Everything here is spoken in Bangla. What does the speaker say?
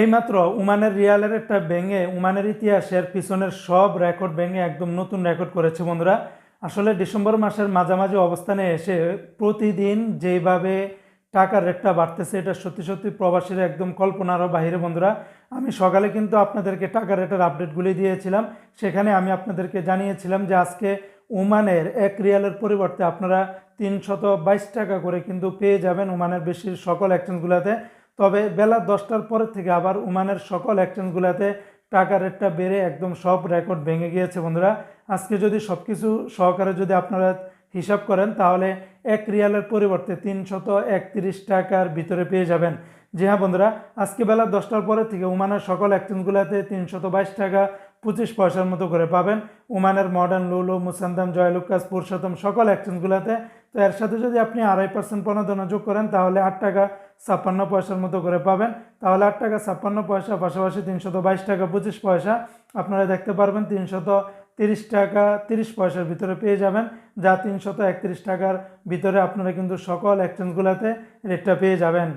এইমাত্র উমানের রিয়ালের একটা ব্যাঙে, উমানের ইতিহাসের পিছনের সব রেকর্ড ব্যাঙে একদম নতুন রেকর্ড করেছে বন্ধুরা। আসলে ডিসেম্বর মাসের মাঝামাঝি অবস্থানে এসে প্রতিদিন যেভাবে টাকার রেটটা বাড়তেছে, এটা সত্যি সত্যি প্রবাসীরা একদম কল্পনারও বাহিরে বন্ধুরা। আমি সকালে কিন্তু আপনাদেরকে টাকার রেটের আপডেটগুলি দিয়েছিলাম। সেখানে আমি আপনাদেরকে জানিয়েছিলাম যে আজকে ওমানের এক রিয়ালের পরিবর্তে আপনারা তিনশত বাইশ টাকা করে কিন্তু পেয়ে যাবেন ওমানের বেশি সকল এক্সচেঞ্জগুলোতে তবে বেলা দশটার পরের থেকে আবার ওমানের সকল এক্সচেঞ্জগুলোতে টাকা রেটটা বেড়ে একদম সব রেকর্ড ভেঙে গিয়েছে, বন্ধুরা। আজকে যদি সব কিছু সহকারে যদি আপনারা হিসাব করেন, তাহলে এক রিয়ালের পরিবর্তে তিনশত একত্রিশ টাকার ভিতরে পেয়ে যাবেন। জি হ্যাঁ বন্ধুরা, আজকে বেলা দশটার পরে থেকে ওমানের সকল এক্সচেঞ্জগুলোতে তিনশত বাইশ টাকা পঁচিশ পয়সার মতো করে পাবেন। ওমানের মডার্ন লুলু, মুসান্দাম, জয়লুকাস, পুরুষোত্তম সকল এক্সচেঞ্জগুলোতে তো এর সাথে যদি আপনি আড়াই পার্সেন্ট প্রণোদনা যোগ করেন, তাহলে আট টাকা ছাপ্পান্ন পয়সার মতো করে পাবেন। তাহলে আট টাকা ছাপ্পান্ন পয়সা, পাশাপাশি তিনশত বাইশ টাকা পঁচিশ পয়সা আপনারা দেখতে পারবেন, তিনশত তিরিশ টাকা তিরিশ পয়সার ভিতরে পেয়ে যাবেন, যা তিনশত একত্রিশ টাকার ভিতরে আপনারা কিন্তু সকল এক্সচেঞ্জগুলোতে রেটটা পেয়ে যাবেন।